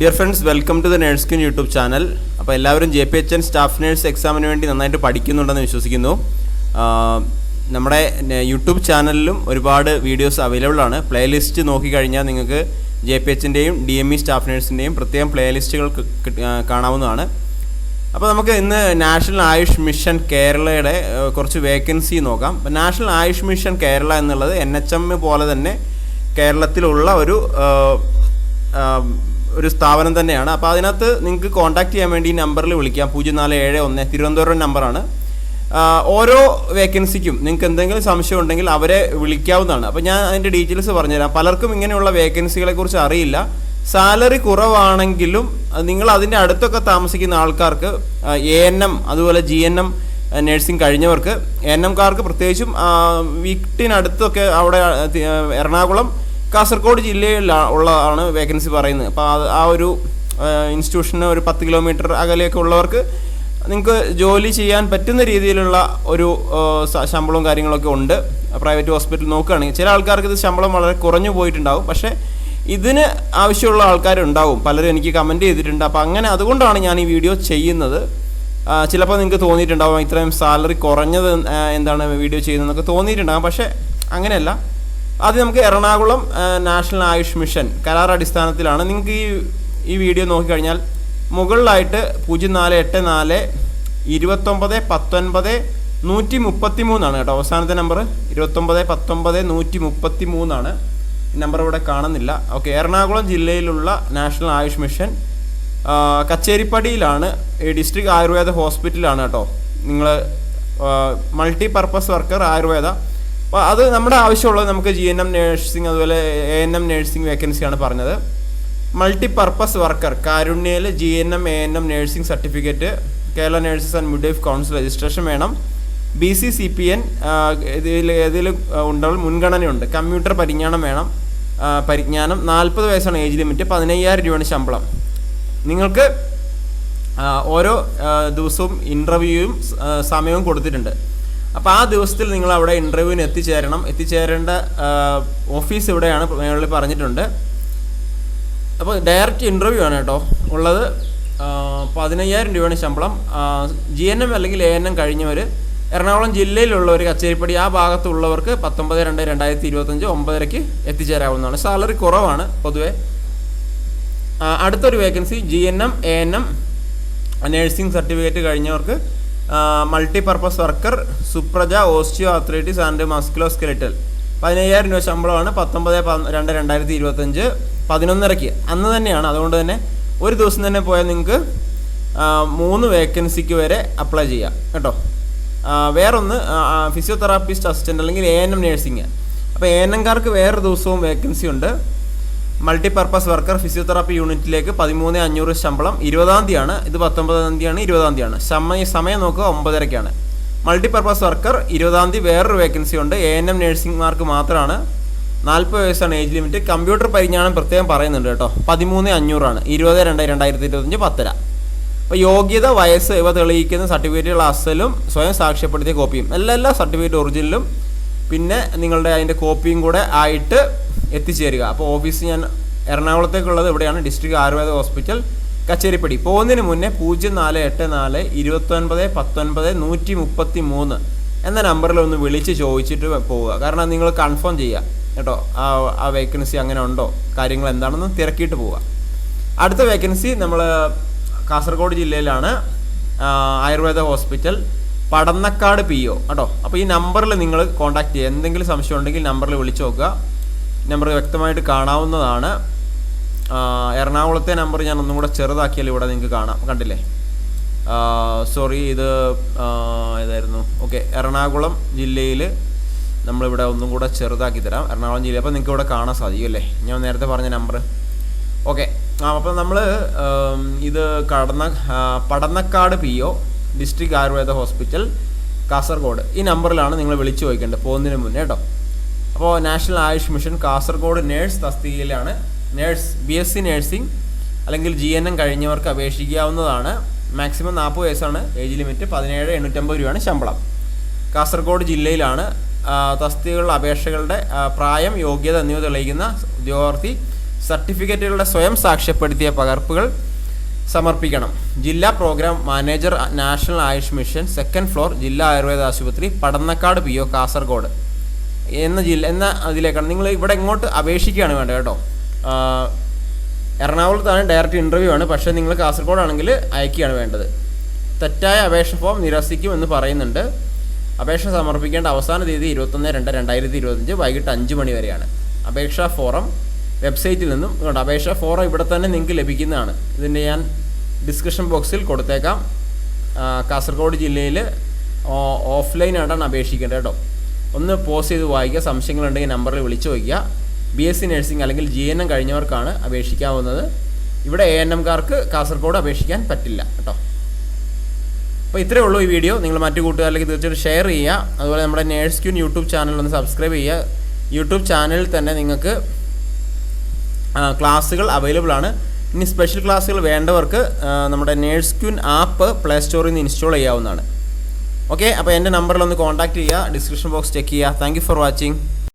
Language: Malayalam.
Dear friends welcome to the nurse queen YouTube channel അപ്പോൾ എല്ലാവരും J P H N staff nurse എക്സാമിന് വേണ്ടി നന്നായിട്ട് പഠിക്കുന്നുണ്ടെന്ന് വിശ്വസിക്കുന്നു. നമ്മുടെ യൂട്യൂബ് ചാനലിലും ഒരുപാട് വീഡിയോസ് അവൈലബിൾ ആണ്. പ്ലേലിസ്റ്റ് നോക്കിക്കഴിഞ്ഞാൽ നിങ്ങൾക്ക് ജെ പി എച്ചിന്റെയും ഡി എം ഇ സ്റ്റാഫ് നേഴ്സിന്റെയും പ്രത്യേകം പ്ലേലിസ്റ്റുകൾ കാണാവുന്നതാണ്. അപ്പോൾ നമുക്ക് ഇന്ന് നാഷണൽ ആയുഷ് മിഷൻ കേരളയുടെ കുറച്ച് വേക്കൻസി നോക്കാം. അപ്പോൾ നാഷണൽ ആയുഷ് മിഷൻ കേരള എന്നുള്ളത് എൻ എച്ച് എം പോലെ തന്നെ കേരളത്തിലുള്ള ഒരു ഒരു സ്ഥാപനം തന്നെയാണ്. അപ്പോൾ അതിനകത്ത് നിങ്ങൾക്ക് കോൺടാക്ട് ചെയ്യാൻ വേണ്ടി ഈ നമ്പറിൽ വിളിക്കാം. പൂജ്യം നാല് ഏഴ് ഒന്ന്. തിരുവനന്തപുരം നമ്പറാണ് ഓരോ വേക്കൻസിക്കും നിങ്ങൾക്ക് എന്തെങ്കിലും സംശയം ഉണ്ടെങ്കിൽ അവരെ വിളിക്കാവുന്നതാണ്. അപ്പോൾ ഞാൻ അതിന്റെ ഡീറ്റെയിൽസ് പറഞ്ഞുതരാം. പലർക്കും ഇങ്ങനെയുള്ള വേക്കൻസികളെ കുറിച്ച് അറിയില്ല. സാലറി കുറവാണെങ്കിലും നിങ്ങൾ അതിന്റെ അടുത്തൊക്കെ താമസിക്കുന്ന ആൾക്കാർക്ക് എ എൻ എം അതുപോലെ ജി എൻ എം നഴ്സിംഗ് കഴിഞ്ഞവർക്ക് എൻ എംകാർക്ക് പ്രത്യേകിച്ചും വീട്ടിനടുത്തൊക്കെ അവിടെ എറണാകുളം കാസർഗോഡ് ജില്ലയിൽ ഉള്ളതാണ് വേക്കൻസി പറയുന്നത്. അപ്പോൾ ആ ഒരു ഇൻസ്റ്റിറ്റ്യൂഷന് ഒരു പത്ത് കിലോമീറ്റർ അകലെയൊക്കെ ഉള്ളവർക്ക് നിങ്ങൾക്ക് ജോലി ചെയ്യാൻ പറ്റുന്ന രീതിയിലുള്ള ഒരു ശമ്പളവും കാര്യങ്ങളൊക്കെ ഉണ്ട്. പ്രൈവറ്റ് ഹോസ്പിറ്റൽ നോക്കുകയാണെങ്കിൽ ചില ആൾക്കാർക്ക് ഇത് ശമ്പളം വളരെ കുറഞ്ഞു പോയിട്ടുണ്ടാവും. പക്ഷേ ഇതിന് ആവശ്യമുള്ള ആൾക്കാരുണ്ടാവും. പലരും എനിക്ക് കമന്റ് ചെയ്തിട്ടുണ്ട്. അപ്പോൾ അങ്ങനെ അതുകൊണ്ടാണ് ഞാൻ ഈ വീഡിയോ ചെയ്യുന്നത്. ചിലപ്പോൾ നിങ്ങൾക്ക് തോന്നിയിട്ടുണ്ടാവും ഇത്രയും സാലറി കുറഞ്ഞത് എന്താണ് വീഡിയോ ചെയ്യുന്നതെന്നൊക്കെ തോന്നിയിട്ടുണ്ടാകും പക്ഷേ അങ്ങനെയല്ല. ആദ്യം നമുക്ക് എറണാകുളം നാഷണൽ ആയുഷ് മിഷൻ കരാർ അടിസ്ഥാനത്തിലാണ്. നിങ്ങൾക്ക് ഈ ഈ വീഡിയോ നോക്കിക്കഴിഞ്ഞാൽ മുകളിലായിട്ട് പൂജ്യം നാല് എട്ട് നാല് ഇരുപത്തൊമ്പത് പത്തൊൻപത് നൂറ്റി മുപ്പത്തി മൂന്നാണ് കേട്ടോ അവസാനത്തെ നമ്പർ ഇരുപത്തൊമ്പത് പത്തൊമ്പത് നൂറ്റി മുപ്പത്തി മൂന്നാണ് നമ്പർ ഇവിടെ കാണുന്നില്ല. ഓക്കെ എറണാകുളം ജില്ലയിലുള്ള നാഷണൽ ആയുഷ് മിഷൻ കച്ചേരിപ്പടിയിലാണ്. ഡിസ്ട്രിക്ട് ആയുർവേദ ഹോസ്പിറ്റലാണ് കേട്ടോ. നിങ്ങൾ മൾട്ടി പർപ്പസ് വർക്കർ ആയുർവേദ. അപ്പോൾ അത് നമ്മുടെ ആവശ്യമുള്ളത് നമുക്ക് ജി എൻ എം നേഴ്സിംഗ് അതുപോലെ എ എൻ എം നേഴ്സിംഗ് വേക്കൻസിയാണ് പറഞ്ഞത്. Multi purpose worker കാരുണ്യയിൽ G N M A N M nursing certificate Kerala nurses and midwife council registration വേണം B C C P N ഇതിൽ ഇതിൽ ഉണ്ടാവും മുൻഗണനയുണ്ട്. കമ്പ്യൂട്ടർ പരിജ്ഞാനം വേണം. പരിജ്ഞാനം നാൽപ്പത് വയസ്സാണ് ഏജ് ലിമിറ്റ് പതിനയ്യായിരം രൂപയാണ് ശമ്പളം. നിങ്ങൾക്ക് ഓരോ ദിവസവും ഇന്റർവ്യൂവും സമയവും കൊടുത്തിട്ടുണ്ട്. അപ്പോൾ ആ ദിവസത്തിൽ നിങ്ങൾ അവിടെ ഇന്റർവ്യൂവിന് എത്തിച്ചേരണം. എത്തിച്ചേരേണ്ട ഓഫീസ് ഇവിടെയാണ് മേളിൽ പറഞ്ഞിട്ടുണ്ട്. അപ്പോൾ ഡയറക്റ്റ് ഇന്റർവ്യൂ ആണ് കേട്ടോ ഉള്ളത്. പതിനയ്യായിരം രൂപയാണ് ശമ്പളം. ജി എൻ എം അല്ലെങ്കിൽ എ എൻ എം കഴിഞ്ഞവർ എറണാകുളം ജില്ലയിലുള്ളവർ കച്ചേരിപ്പടി ആ ഭാഗത്തുള്ളവർക്ക് പത്തൊമ്പത് രണ്ട് രണ്ടായിരത്തി ഇരുപത്തഞ്ച് ഒമ്പതരയ്ക്ക് എത്തിച്ചേരാവുന്നതാണ്. സാലറി കുറവാണ് പൊതുവേ. അടുത്തൊരു vacancy G N M A N M nursing certificate കഴിഞ്ഞവർക്ക് multi purpose worker Supraja osteo athletics and musculoskeletal പതിനയ്യായിരം രൂപ ശമ്പളമാണ് പത്തൊമ്പത് രണ്ട് രണ്ടായിരത്തി ഇരുപത്തഞ്ച് പതിനൊന്നരയ്ക്ക് അന്ന് തന്നെയാണ്. അതുകൊണ്ട് തന്നെ ഒരു ദിവസം തന്നെ പോയാൽ നിങ്ങൾക്ക് മൂന്ന് വേക്കൻസിക്ക് വരെ അപ്ലൈ ചെയ്യാം. കേട്ടോ? വേറൊന്ന് ഫിസിയോതെറാപ്പിസ്റ്റ് അസിസ്റ്റന്റ് അല്ലെങ്കിൽ എ എൻ എം നേഴ്സിംഗ് അപ്പോൾ എ എൻ എംകാർക്ക് വേറൊരു ദിവസവും വേക്കൻസി ഉണ്ട്. മൾട്ടിപർപ്പസ് വർക്കർ ഫിസിയോതെറാപ്പി യൂണിറ്റിലേക്ക് പതിമൂന്ന് അഞ്ഞൂറ് ശമ്പളം ഇരുപതാം തീയതിയാണ്. ഇത് പത്തൊമ്പതാം തീയതിയാണ് ഇരുപതാം തീയതിയാണ്. സമയ സമയം നോക്കുക ഒമ്പതരയ്ക്കാണ് മൾട്ടിപർപ്പസ് വർക്കർ ഇരുപതാം തീയതി വേറൊരു വേക്കൻസി ഉണ്ട്. എ എൻ എം നേഴ്സിംഗ്മാർക്ക് മാത്രമാണ്. നാൽപ്പത് വയസ്സാണ് ഏജ് ലിമിറ്റ് കമ്പ്യൂട്ടർ പരിജ്ഞാനം പ്രത്യേകം പറയുന്നുണ്ട് കേട്ടോ. പതിമൂന്ന് അഞ്ഞൂറാണ്. ഇരുപത് രണ്ട് രണ്ടായിരത്തി ഇരുപത്തഞ്ച് പത്തര. അപ്പോൾ യോഗ്യത വയസ്സ് ഇവ തെളിയിക്കുന്ന സർട്ടിഫിക്കറ്റുകൾ അസലും സ്വയം സാക്ഷ്യപ്പെടുത്തിയ കോപ്പിയും എല്ലാ എല്ലാ സർട്ടിഫിക്കറ്റ് ഒറിജിനലും പിന്നെ നിങ്ങളുടെ അതിന്റെ കോപ്പിയും കൂടെ ആയിട്ട് എത്തിച്ചേരുക. അപ്പോൾ ഓഫീസ് ഞാൻ എറണാകുളത്തേക്കുള്ളത് ഇവിടെയാണ്. District Ayurveda hospital Kacheripady. പോകുന്നതിന് മുന്നേ പൂജ്യം നാല് എട്ട് നാല് ഇരുപത്തൊൻപത് പത്തൊൻപത് നൂറ്റി മുപ്പത്തി മൂന്ന് എന്ന നമ്പറിൽ ഒന്ന് വിളിച്ച് ചോദിച്ചിട്ട് പോവുക. കാരണം നിങ്ങൾ കൺഫേം ചെയ്യുക. കേട്ടോ ആ ആ വേക്കൻസി അങ്ങനെ ഉണ്ടോ? കാര്യങ്ങൾ എന്താണെന്ന് തിരക്കിയിട്ട് പോവുക. അടുത്ത വേക്കൻസി നമ്മൾ കാസർഗോഡ് ജില്ലയിലാണ് Ayurveda hospital Padannakkad P O. കേട്ടോ അപ്പോൾ ഈ നമ്പറിൽ നിങ്ങൾ കോൺടാക്ട് ചെയ്യുക. എന്തെങ്കിലും സംശയം ഉണ്ടെങ്കിൽ നമ്പറിൽ വിളിച്ച് നോക്കുക. നമ്പർ വ്യക്തമായിട്ട് കാണാവുന്നതാണ്. എറണാകുളത്തെ നമ്പർ ഞാൻ ഒന്നും കൂടെ ചെറുതാക്കിയാൽ ഇവിടെ നിങ്ങൾക്ക് കാണാം. കണ്ടില്ലേ? സോറി ഇത് ഇതായിരുന്നു ഓക്കെ എറണാകുളം ജില്ലയിൽ നമ്മളിവിടെ ഒന്നും കൂടെ ചെറുതാക്കി തരാം. എറണാകുളം ജില്ല അപ്പോൾ നിങ്ങൾക്ക് ഇവിടെ കാണാൻ സാധിക്കും അല്ലേ? ഞാൻ നേരത്തെ പറഞ്ഞ നമ്പർ. ഓക്കെ ആ അപ്പോൾ നമ്മൾ ഇത് കടന്ന Padannakkad P O district Ayurveda hospital Kasaragod. ഈ നമ്പറിലാണ് നിങ്ങൾ വിളിച്ചു ചോദിക്കേണ്ടത്. പോകുന്നതിന് മുന്നേ കേട്ടോ. അപ്പോൾ national Ayush mission Kasaragod nurse തസ്തികയിലാണ്. Nurse B S C nursing അല്ലെങ്കിൽ ജി എൻ എം കഴിഞ്ഞവർക്ക് അപേക്ഷിക്കാവുന്നതാണ്. മാക്സിമം നാൽപ്പത് വയസ്സാണ്. ഏജ് ലിമിറ്റ് പതിനേഴ് എണ്ണൂറ്റമ്പത് രൂപയാണ് ശമ്പളം. കാസർഗോഡ് ജില്ലയിലാണ് തസ്തികകളുടെ അപേക്ഷകളുടെ പ്രായം യോഗ്യത എന്നിവ തെളിയിക്കുന്ന ഉദ്യോഗാർത്ഥി സർട്ടിഫിക്കറ്റുകളുടെ സ്വയം സാക്ഷ്യപ്പെടുത്തിയ പകർപ്പുകൾ സമർപ്പിക്കണം. ജില്ലാ programme manager national Ayush mission second floor ജില്ലാ ആയുർവേദ ആശുപത്രി പടന്നക്കാട് പി ഒ കാസർഗോഡ്. എന്ന ജില്ല എന്ന അതിലേക്കാണ്. നിങ്ങൾ ഇവിടെ ഇങ്ങോട്ട് അപേക്ഷിക്കുകയാണ് വേണ്ടത് കേട്ടോ. എറണാകുളത്താണ് ഡയറക്റ്റ് ഇന്റർവ്യൂ ആണ്. പക്ഷേ നിങ്ങൾ കാസർഗോഡാണെങ്കിൽ അയക്കുകയാണ് വേണ്ടത്. തെറ്റായ അപേക്ഷ ഫോം നിരസിക്കും എന്ന് പറയുന്നുണ്ട്. അപേക്ഷ സമർപ്പിക്കേണ്ട അവസാന തീയതി ഇരുപത്തൊന്ന് രണ്ട് രണ്ടായിരത്തി ഇരുപത്തഞ്ച് വൈകിട്ട് അഞ്ച് മണി വരെയാണ്. അപേക്ഷാ ഫോറം വെബ്സൈറ്റിൽ നിന്നും അപേക്ഷാ ഫോറം ഇവിടെ തന്നെ നിങ്ങൾക്ക് ലഭിക്കുന്നതാണ്. ഇതിന്റെ ഞാൻ ഡിസ്ക്രിപ്ഷൻ ബോക്സിൽ കൊടുത്തേക്കാം. കാസർഗോഡ് ജില്ലയിൽ ഓഫ്ലൈനായിട്ടാണ് അപേക്ഷിക്കേണ്ടത് കേട്ടോ. ഒന്ന് പോസ്റ്റ് ചെയ്ത് വായിക്കുക. സംശയങ്ങളുണ്ടെങ്കിൽ നമ്പറിൽ വിളിച്ചു വയ്ക്കുക. ബി എസ് സി നഴ്സിംഗ് അല്ലെങ്കിൽ ജി എൻ എം കഴിഞ്ഞവർക്കാണ് അപേക്ഷിക്കാവുന്നത്. ഇവിടെ എ എൻ എംകാർക്ക് കാസർഗോഡ് അപേക്ഷിക്കാൻ പറ്റില്ല കേട്ടോ. അപ്പോൾ ഇത്രയേ ഉള്ളൂ ഈ വീഡിയോ. നിങ്ങൾ മറ്റു കൂട്ടുകാരിലേക്ക് തീർച്ചയായിട്ടും ഷെയർ ചെയ്യുക. അതുപോലെ നമ്മുടെ നേഴ്സ് ക്യൂൻ യൂട്യൂബ് ചാനൽ ഒന്ന് സബ്സ്ക്രൈബ് ചെയ്യുക. യൂട്യൂബ് ചാനലിൽ തന്നെ നിങ്ങൾക്ക് ക്ലാസ്സുകൾ അവൈലബിൾ ആണ്. ഇനി സ്പെഷ്യൽ ക്ലാസ്സുകൾ വേണ്ടവർക്ക് നമ്മുടെ നേഴ്സ് ക്യൂൻ ആപ്പ് പ്ലേ സ്റ്റോറിൽ നിന്ന് ഇൻസ്റ്റാൾ ചെയ്യാവുന്നതാണ്. ഓക്കെ അപ്പോൾ എന്റെ നമ്പറിൽ ഒന്ന് കോൺടാക്ട് ചെയ്യുക. ഡിസ്ക്രിപ്ഷൻ ബോക്സ് ചെക്ക് ചെയ്യുക. Thank for watching